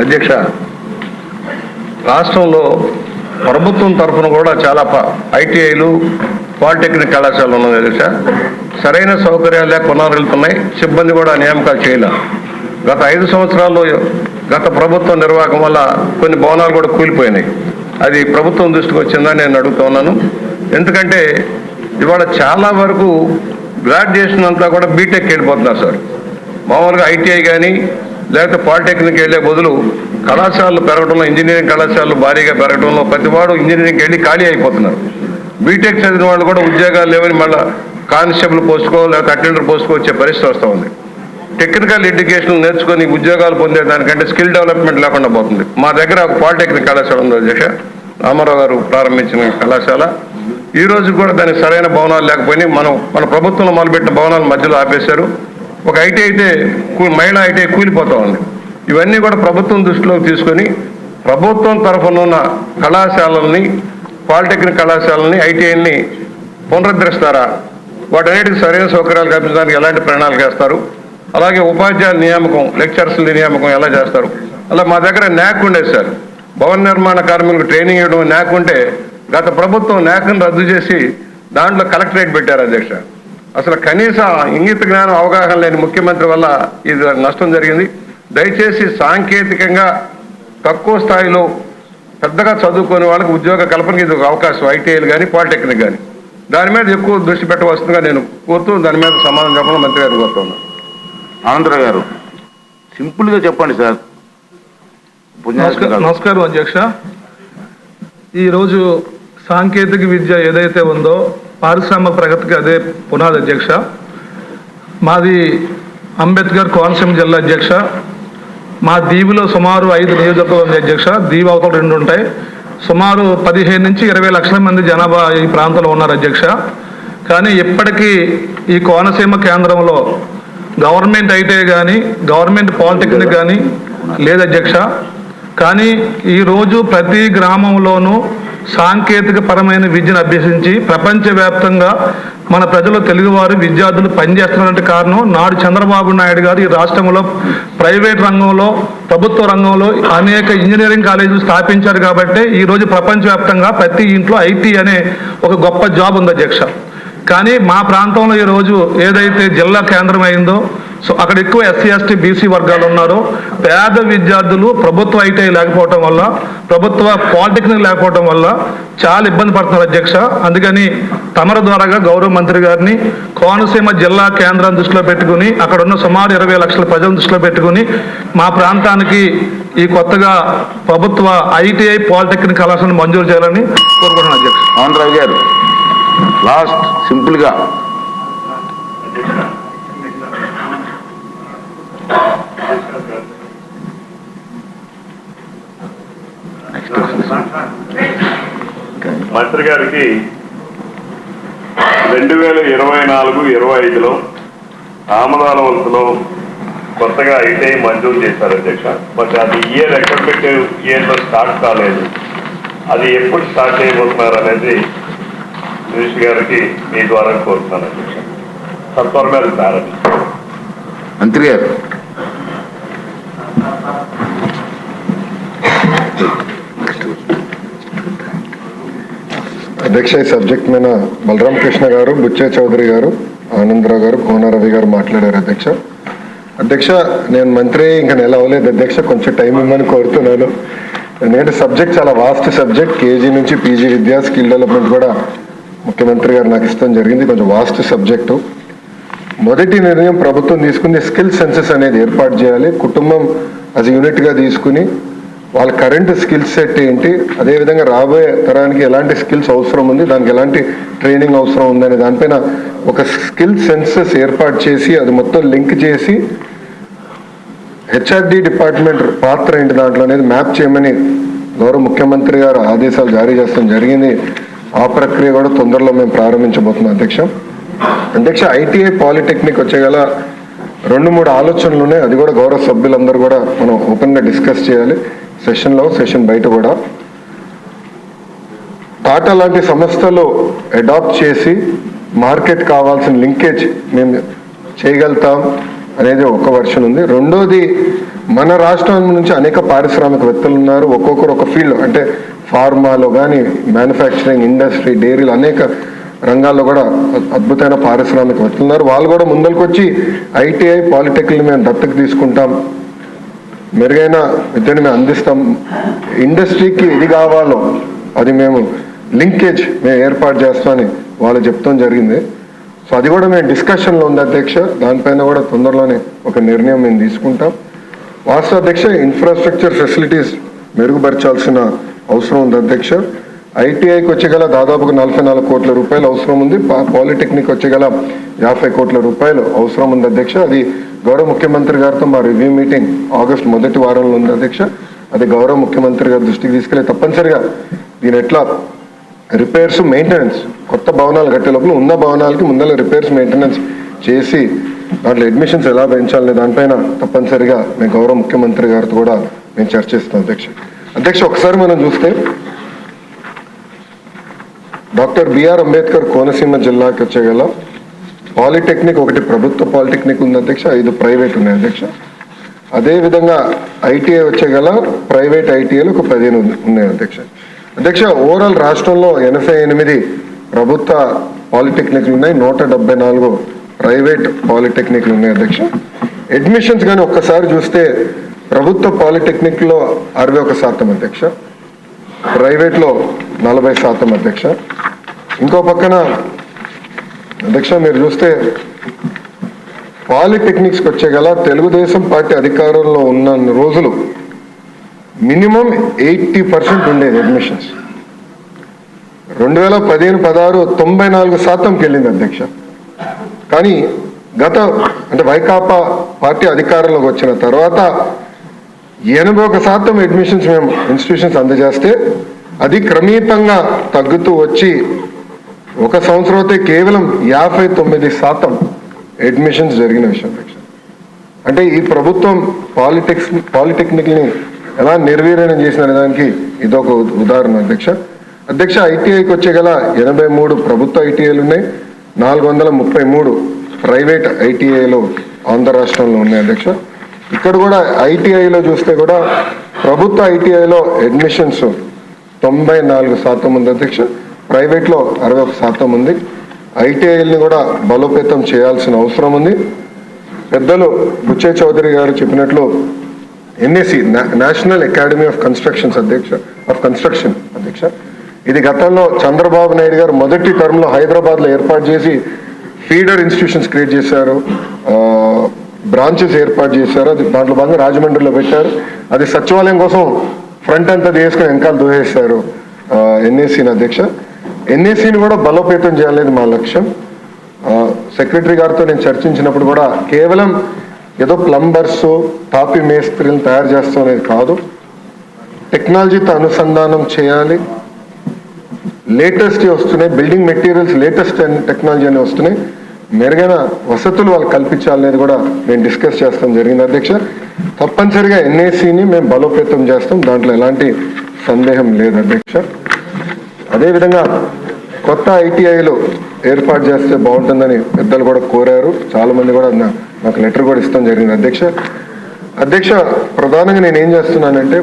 అధ్యక్ష రాష్ట్రంలో ప్రభుత్వం తరఫున కూడా చాలా ఐటీఐలు పాలిటెక్నిక్ కళాశాలలు ఉన్నాయి అధ్యక్ష సరైన సౌకర్యాలు లేక కొనారెళ్తున్నాయి సిబ్బంది కూడా నియామకాలు చేయలే. గత ఐదు సంవత్సరాల్లో గత ప్రభుత్వం నిర్వాహకం వల్ల కొన్ని భవనాలు కూడా కూలిపోయినాయి. అది ప్రభుత్వం దృష్టికి వచ్చిందని నేను అడుగుతున్నాను ఎందుకంటే ఇవాళ చాలా వరకు గ్రాడ్యుయేషన్ అంతా కూడా బీటెక్ వెళ్ళిపోతున్నారు సార్. మామూలుగా ఐటీఐ కానీ లేకపోతే పాలిటెక్నిక్ వెళ్ళే బదులు కళాశాలలు పెరగడంలో ఇంజనీరింగ్ కళాశాలలు భారీగా పెరగడంలో ప్రతివాడు ఇంజనీరింగ్కి వెళ్ళి ఖాళీ అయిపోతున్నారు. బీటెక్ చదివిన వాళ్ళు కూడా ఉద్యోగాలు లేవని మళ్ళీ కానిస్టేబుల్ పోస్టుకో లేకపోతే అటెండర్ పోస్టుకో వచ్చే పరిస్థితి వస్తూ ఉంది. టెక్నికల్ ఎడ్యుకేషన్ నేర్చుకొని ఉద్యోగాలు పొందే దానికంటే స్కిల్ డెవలప్మెంట్ లేకుండా పోతుంది. మా దగ్గర ఒక పాలిటెక్నిక్ కళాశాల ఉంది అధ్యక్ష. రామారావు గారు ప్రారంభించిన కళాశాల. ఈ రోజు కూడా దానికి సరైన భవనాలు లేకపోయినాయి. మనం మన ప్రభుత్వంలో మొదలుపెట్టిన భవనాలు మధ్యలో ఆపేశారు. ఒక ఐటీ అయితే మహిళ ఐటీ కూలిపోతూ ఉంది. ఇవన్నీ కూడా ప్రభుత్వం దృష్టిలోకి తీసుకొని ప్రభుత్వం తరఫున ఉన్న కళాశాలల్ని పాలిటెక్నిక్ కళాశాలని ఐటీఐని పునరుద్ధరిస్తారా? వాటన్నిటికి సరైన సౌకర్యాలు కల్పించడానికి ఎలాంటి ప్రణాళిక వేస్తారు? అలాగే ఉపాధ్యాయుల నియామకం లెక్చర్స్ నియామకం ఎలా చేస్తారు? అలా మా దగ్గర న్యాక్ ఉండేది సార్. భవన నిర్మాణ కార్మికులకు ట్రైనింగ్ ఇవ్వడం న్యాక్ ఉంటే గత ప్రభుత్వం న్యాక్ను రద్దు చేసి దాంట్లో కలెక్టరేట్ పెట్టారు అధ్యక్ష. అసలు కనీస ఇంగిత జ్ఞానం అవగాహన లేని ముఖ్యమంత్రి వల్ల ఇది నష్టం జరిగింది. దయచేసి సాంకేతికంగా తక్కువ స్థాయిలో పెద్దగా చదువుకునే వాళ్ళకి ఉద్యోగ కల్పనకి ఇది ఒక అవకాశం ఐటీఐలు కానీ పాలిటెక్నిక్ కానీ దాని మీద ఎక్కువ దృష్టి పెట్టవలసిందిగా నేను కోరుతూ దాని మీద సమాధానం చెప్పడం మంత్రి గారు కోరుతున్నాను. ఆనందరావు గారు సింపుల్గా చెప్పండి సార్. నమస్కారం నమస్కారం అధ్యక్ష. ఈరోజు సాంకేతిక విద్య ఏదైతే ఉందో పారిశ్రామిక ప్రగతికి అదే పునాది అధ్యక్ష. మాది అంబేద్కర్ కోనసీమ జిల్లా అధ్యక్ష. మా దీవిలో సుమారు ఐదు నియోజకవర్గం అధ్యక్ష. దీవి అవతల రెండు ఉంటాయి. సుమారు పదిహేను నుంచి ఇరవై లక్షల మంది జనాభా ఈ ప్రాంతంలో ఉన్నారు అధ్యక్ష. కానీ ఇప్పటికీ ఈ కోనసీమ కేంద్రంలో గవర్నమెంట్ అయితే కానీ గవర్నమెంట్ పాలిటెక్నిక్ కానీ లేదు అధ్యక్ష. కానీ ఈరోజు ప్రతి గ్రామంలోనూ సాంకేతిక పరమైన విద్యను అభ్యసించి ప్రపంచవ్యాప్తంగా మన ప్రజలు తెలుగువారు విద్యార్థులు పనిచేస్తున్నటువంటి కారణం నాడు చంద్రబాబు నాయుడు గారు ఈ రాష్ట్రంలో ప్రైవేట్ రంగంలో ప్రభుత్వ రంగంలో అనేక ఇంజనీరింగ్ కాలేజీలు స్థాపించారు కాబట్టి ఈరోజు ప్రపంచవ్యాప్తంగా ప్రతి ఇంట్లో ఐటీ అనే ఒక గొప్ప జాబ్ ఉంది అధ్యక్ష. కానీ మా ప్రాంతంలో ఈరోజు ఏదైతే జిల్లా కేంద్రం అయిందో సో అక్కడ ఎక్కువ ఎస్సీ ఎస్టీ బీసీ వర్గాలు ఉన్నారు. పేద విద్యార్థులు ప్రభుత్వ ఐటీఐ లేకపోవటం వల్ల ప్రభుత్వ పాలిటెక్నిక్ లేకపోవటం వల్ల చాలా ఇబ్బంది పడుతున్నారు అధ్యక్ష. అందుకని తమర ద్వారాగా గౌరవ మంత్రి గారిని కోనసీమ జిల్లా కేంద్రాన్ని దృష్టిలో పెట్టుకుని అక్కడ ఉన్న సుమారు ఇరవై లక్షల ప్రజలను దృష్టిలో పెట్టుకుని మా ప్రాంతానికి ఈ కొత్తగా ప్రభుత్వ ఐటీఐ పాలిటెక్నిక్ కళాశాలను మంజూరు చేయాలని కోరుకుంటున్నాను అధ్యక్ష. ఆనందరావు గారు లాస్ట్ సింపుల్గా మంత్రి గారికి రెండు వేల ఇరవై నాలుగు ఇరవై ఐదులో ఆమదాల వలసలో కొత్తగా ఐటీఐ మంజూరు చేశారు అధ్యక్ష. బట్ అది ఇయర్ ఎక్కడ పెట్టే ఇయర్లో స్టార్ట్ కాలేదు. అది ఎప్పుడు స్టార్ట్ చేయబోతున్నారు అనేది మినిస్టర్ గారికి మీ ద్వారా కోరుతున్నాను అధ్యక్ష. సత్వరమే అది ప్రారంభించారు మంత్రి గారు. అధ్యక్ష ఈ సబ్జెక్ట్ మీద బలరాం కృష్ణ గారు బుచ్చే చౌదరి గారు ఆనందరావు గారు కోనారవి గారు మాట్లాడారు అధ్యక్ష. అధ్యక్ష నేను మంత్రి ఇంకా నెల అవ్వలేదు అధ్యక్ష కొంచెం టైం ఇవ్వమని కోరుతున్నాను. ఎందుకంటే సబ్జెక్ట్ చాలా వాస్ట్ సబ్జెక్ట్ కేజీ నుంచి పీజీ విద్య స్కిల్ డెవలప్మెంట్ కూడా ముఖ్యమంత్రి గారు నాకు ఇష్టం జరిగింది. కొంచెం వాస్ట్ సబ్జెక్టు మొదటి నిర్ణయం ప్రభుత్వం తీసుకుని స్కిల్ సెన్సెస్ అనేది ఏర్పాటు చేయాలి. కుటుంబం అది యూనిట్గా తీసుకుని వాళ్ళ కరెంట్ స్కిల్ సెట్ ఏంటి? అదేవిధంగా రాబోయే తరానికి ఎలాంటి స్కిల్స్ అవసరం ఉంది? దానికి ఎలాంటి ట్రైనింగ్ అవసరం ఉందనే దానిపైన ఒక స్కిల్ సెన్సెస్ ఏర్పాటు చేసి అది మొత్తం లింక్ చేసి హెచ్ఆర్డి డిపార్ట్మెంట్ పాత్ర ఏంటి దాంట్లో అనేది మ్యాప్ చేయమని గౌరవ ముఖ్యమంత్రి గారు ఆదేశాలు జారీ చేస్తాం. జరిగింది. ఆ ప్రక్రియ కూడా తొందరలో మేము ప్రారంభించబోతున్నాం అధ్యక్ష. అధ్యక్ష ఐటీఐ పాలిటెక్నిక్ వచ్చేగల రెండు మూడు ఆలోచనలు ఉన్నాయి. అది కూడా గౌరవ సభ్యులందరూ కూడా మనం ఓపెన్గా డిస్కస్ చేయాలి. సెషన్లో సెషన్ బయట కూడా. టాటా లాంటి సంస్థలు అడాప్ట్ చేసి మార్కెట్ కావాల్సిన లింకేజ్ మేము చేయగలుగుతాం అనేది ఒక వర్షన్ ఉంది. రెండోది మన రాష్ట్రం నుంచి అనేక పారిశ్రామికవేత్తలు ఉన్నారు. ఒక్కొక్కరు ఒక ఫీల్డ్ అంటే ఫార్మాలో కానీ మ్యానుఫ్యాక్చరింగ్ ఇండస్ట్రీ డైరీలు అనేక రంగాల్లో కూడా అద్భుతమైన పారిశ్రామికవేత్తలు ఉన్నారు. వాళ్ళు కూడా ముందరికి వచ్చి ఐటీఐ పాలిటెక్నిక్ మేము దత్తకు తీసుకుంటాం. మెరుగైన విద్యను మేము అందిస్తాం. ఇండస్ట్రీకి ఇది కావాలో అది మేము లింకేజ్ మేము ఏర్పాటు చేస్తామని వాళ్ళు చెప్తాం జరిగింది. సో అది కూడా మేము డిస్కషన్లో ఉంది అధ్యక్ష. దానిపైన కూడా తొందరలోనే ఒక నిర్ణయం మేము తీసుకుంటాం. వాస్తవ అధ్యక్ష ఇన్ఫ్రాస్ట్రక్చర్ ఫెసిలిటీస్ మెరుగుపరచాల్సిన అవసరం ఉంది అధ్యక్ష. ఐటీఐకి వచ్చేగల దాదాపుగా నలభై నాలుగు కోట్ల రూపాయలు అవసరం ఉంది. పా- పాలిటెక్నిక్ వచ్చేగల యాభై కోట్ల రూపాయలు అవసరం ఉంది అధ్యక్ష. అది గౌరవ ముఖ్యమంత్రి గారితో మా రివ్యూ మీటింగ్ ఆగస్ట్ మొదటి వారంలో ఉంది అధ్యక్ష. అది గౌరవ ముఖ్యమంత్రి గారి దృష్టికి తీసుకెళ్ళి తప్పనిసరిగా దీని ఎట్లా రిపేర్స్ మెయింటెనెన్స్ కొత్త భవనాలు కట్టే లోపల ఉన్న భవనాలకి ముందర రిపేర్స్ మెయింటెనెన్స్ చేసి దాంట్లో అడ్మిషన్స్ ఎలా పెంచాలనే దానిపైన తప్పనిసరిగా మేము గౌరవ ముఖ్యమంత్రి గారితో కూడా మేము చర్చిస్తాం అధ్యక్ష. అధ్యక్ష ఒకసారి మనం చూస్తే డాక్టర్ బిఆర్ అంబేద్కర్ కోనసీమ జిల్లాకి వచ్చేగల పాలిటెక్నిక్ ఒకటి ప్రభుత్వ పాలిటెక్నిక్ ఉంది అధ్యక్ష ఐదు ప్రైవేట్ ఉన్నాయి అధ్యక్ష. అదేవిధంగా ఐటీఐ వచ్చేగల ప్రైవేట్ ఐటీఐలు ఒక పదిహేను ఉన్నాయి అధ్యక్ష. అధ్యక్ష ఓవరాల్ రాష్ట్రంలో ఎనభై ఎనిమిది ప్రభుత్వ పాలిటెక్నిక్లు ఉన్నాయి నూట డెబ్బై నాలుగు ప్రైవేట్ పాలిటెక్నిక్లు ఉన్నాయి అధ్యక్ష. అడ్మిషన్స్ కానీ ఒక్కసారి చూస్తే ప్రభుత్వ పాలిటెక్నిక్లో అరవై ఒక శాతం అధ్యక్ష. ప్రైవేట్లో నలభై శాతం అధ్యక్ష. ఇంకో పక్కన అధ్యక్ష మీరు చూస్తే పాలిటెక్నిక్స్కి వచ్చే గల తెలుగుదేశం పార్టీ అధికారంలో ఉన్న రోజులు మినిమం ఎయిటీ పర్సెంట్ ఉండేది అడ్మిషన్స్ రెండు వేల పదిహేను పదహారు తొంభై నాలుగు శాతంకి వెళ్ళింది అధ్యక్ష. కానీ గత అంటే వైకాపా పార్టీ అధికారంలోకి వచ్చిన తర్వాత ఎనభై ఒక శాతం అడ్మిషన్స్ మేము ఇన్స్టిట్యూషన్స్ అందజేస్తే అది క్రమేతంగా తగ్గుతూ వచ్చి ఒక సంవత్సరం అయితే కేవలం యాభై తొమ్మిది శాతం అడ్మిషన్స్ జరిగిన విషయం. అంటే ఈ ప్రభుత్వం పాలిటెక్స్ పాలిటెక్నిక్ని ఎలా నిర్వీర్యం చేసిన దానికి ఇదొక ఉదాహరణ అధ్యక్ష. అధ్యక్ష ఐటీఐకి వచ్చే గల ఎనభై మూడు ప్రభుత్వ ఐటీఐలు ఉన్నాయి. నాలుగు వందల ముప్పై మూడు ప్రైవేట్ ఐటీఐలు ఆంధ్ర రాష్ట్రంలో ఉన్నాయి అధ్యక్ష. ఇక్కడ కూడా ఐటీఐలో చూస్తే కూడా ప్రభుత్వ ఐటీఐలో అడ్మిషన్స్ తొంభై నాలుగు శాతం ఉంది అధ్యక్ష. ప్రైవేట్లో అరవై ఒక శాతం ఉంది. ఐటీఐల్ని కూడా బలోపేతం చేయాల్సిన అవసరం ఉంది. పెద్దలు బుచ్చే చౌదరి గారు చెప్పినట్లు NAC national academy of constructions అధ్యక్ష ఆఫ్ కన్స్ట్రక్షన్ అధ్యక్ష. ఇది గతంలో చంద్రబాబు నాయుడు గారు మొదటి టర్మ్లో హైదరాబాద్లో ఏర్పాటు చేసి ఫీడర్ ఇన్స్టిట్యూషన్స్ క్రియేట్ చేశారు. బ్రాంచెస్ ఏర్పాటు చేశారు. అది దాంట్లో భాగంగా రాజమండ్రిలో పెట్టారు. అది సచివాలయం కోసం ఫ్రంట్ అంతా తీసుకుని వెనకాల దూసేశారు. ఎన్ఏసీని అధ్యక్ష. ఎన్ఏసీని కూడా బలోపేతం చేయాలనేది మా లక్ష్యం. సెక్రటరీ గారితో నేను చర్చించినప్పుడు కూడా కేవలం ఏదో ప్లంబర్స్ తాపి మేస్త్రిని తయారు చేస్తాం అనేది కాదు. టెక్నాలజీతో అనుసంధానం చేయాలి. లేటెస్ట్ వస్తున్నాయి. బిల్డింగ్ మెటీరియల్స్ లేటెస్ట్ టెక్నాలజీ అని వస్తున్నాయి. మెరుగైన వసతులు వాళ్ళు కల్పించాలనేది కూడా మేము డిస్కస్ చేస్తాం జరిగింది. అధ్యక్ష తప్పనిసరిగా ఎన్ఏసీని మేము బలోపేతం చేస్తాం. దాంట్లో ఎలాంటి సందేహం లేదు అధ్యక్ష. అదేవిధంగా కొత్త ఐటీఐలు ఏర్పాటు చేస్తే బాగుంటుందని పెద్దలు కూడా కోరారు. చాలా మంది కూడా నాకు లెటర్ కూడా ఇస్తాం జరిగింది. అధ్యక్ష అధ్యక్ష ప్రధానంగా నేను ఏం చేస్తున్నానంటే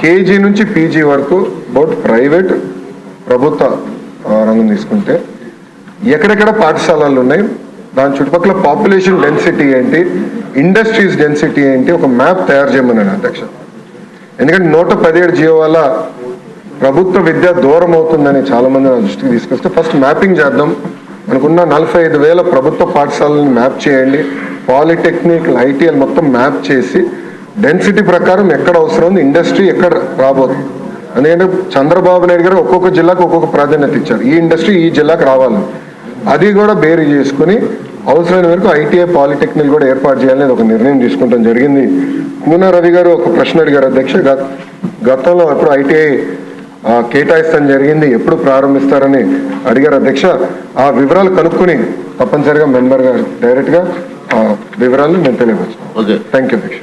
కేజీ నుంచి పీజీ వరకు బౌట్ ప్రైవేట్ ప్రభుత్వ రంగం తీసుకుంటే ఎక్కడెక్కడ పాఠశాలలు ఉన్నాయి దాని చుట్టుపక్కల పాపులేషన్ డెన్సిటీ ఏంటి ఇండస్ట్రీస్ డెన్సిటీ ఏంటి ఒక మ్యాప్ తయారు చేయమన్నాను అధ్యక్ష. ఎందుకంటే నూట పదిహేడు జియో వల్ల ప్రభుత్వ విద్య దూరం అవుతుందని చాలా మంది నా దృష్టికి తీసుకొస్తే ఫస్ట్ మ్యాపింగ్ చేద్దాం. మనకున్న నలభై ఐదు వేల ప్రభుత్వ పాఠశాలని మ్యాప్ చేయండి. పాలిటెక్నిక్ ఐటీఎల్ మొత్తం మ్యాప్ చేసి డెన్సిటీ ప్రకారం ఎక్కడ అవసరం ఉంది ఇండస్ట్రీ ఎక్కడ రాబోతుంది ఎందుకంటే చంద్రబాబు నాయుడు గారు ఒక్కొక్క జిల్లాకు ఒక్కొక్క ప్రాధాన్యత ఇచ్చారు. ఈ ఇండస్ట్రీ ఈ జిల్లాకు రావాలి. అది కూడా బేరీ చేసుకుని అవసరమైన వరకు ఐటీఐ పాలిటెక్నిక్ కూడా ఏర్పాటు చేయాలని ఒక నిర్ణయం తీసుకుంటాం జరిగింది. కూన రవి గారు ఒక ప్రశ్న అడిగారు అధ్యక్ష. గతంలో ఎప్పుడు ఐటీఐ కేటాయిస్తాం జరిగింది ఎప్పుడు ప్రారంభిస్తారని అడిగారు అధ్యక్ష. ఆ వివరాలు కనుక్కొని తప్పనిసరిగా మెంబర్ గారు డైరెక్ట్గా ఆ వివరాలు నేను తెలియవచ్చు ఓకే. థ్యాంక్ యూ అధ్యక్ష.